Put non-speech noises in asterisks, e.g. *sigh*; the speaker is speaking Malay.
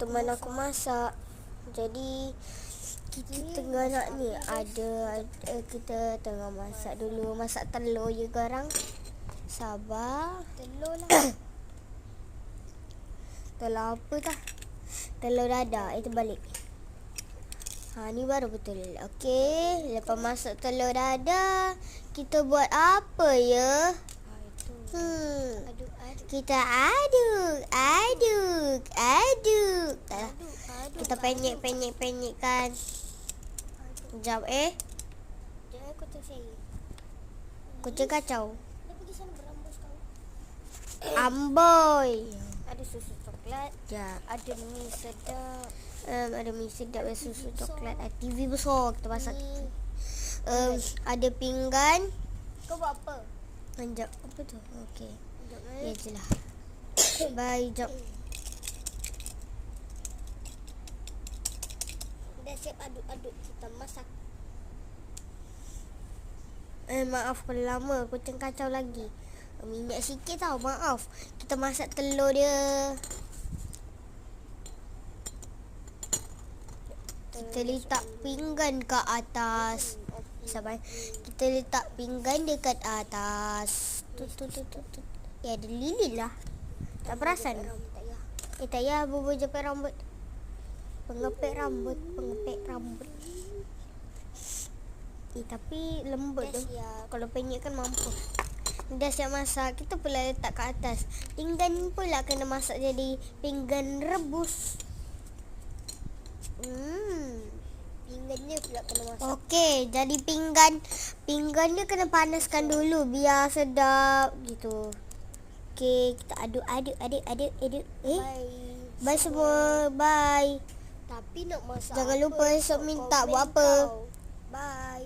teman aku masak. Jadi kita tengah nak ni ada, ada kita tengah masak dulu masak telur je garang. Sabar. Telur lah. *coughs* Telur apa tah? Telur dada. Itu balik. Ha ni baru betul. Okey, lepas masak telur dada, kita buat apa ya? Hmm. Aduk, aduk. Kita aduk, aduk, aduk. Tak lah. Kita penyek, penyek, penyekkan. Sekejap eh. Jangan kocok saya. Kucing kacau. Dia pergi sana berambus kau. *coughs* Amboy. Ada susu coklat. Ya. Ada mi sedap. Um, ada mi sedap dan susu coklat. Ah, TV besar kita masak. Um, ada pinggan. Kau buat apa? Sekejap. Apa tu? Okey. Sekejap Ya eh. je lah. Bye, jap. Dah siap aduk-aduk kita masak. Eh, maaf kalau lama. Kucing kacau lagi. Minyak sikit tau. Maaf. Kita masak telur dia. Kita letak pinggan ke atas. Sabar. Kita letak pinggan dekat atas. Tu tu tu tu tu. Ya, ada lilin lah. Tak perasan. Ya. Eh, tak payah bubur jepit rambut. Pengepek rambut. Pengepek rambut. Eh, tapi lembut tu. Kalau penyek kan mampu. Dah siap masak. Kita pula letak ke atas. Pinggan pula kena masak jadi pinggan rebus. Hmm. Pinggannya pula kena masak. Okey, jadi pinggan pinggan dia kena panaskan dulu biar sedap gitu. Okey, kita aduk aduk aduk aduk aduk. Eh, Bye. bye semua. Bye. Tapi nak masak Jangan apa, lupa esok minta buat apa. kau. Bye.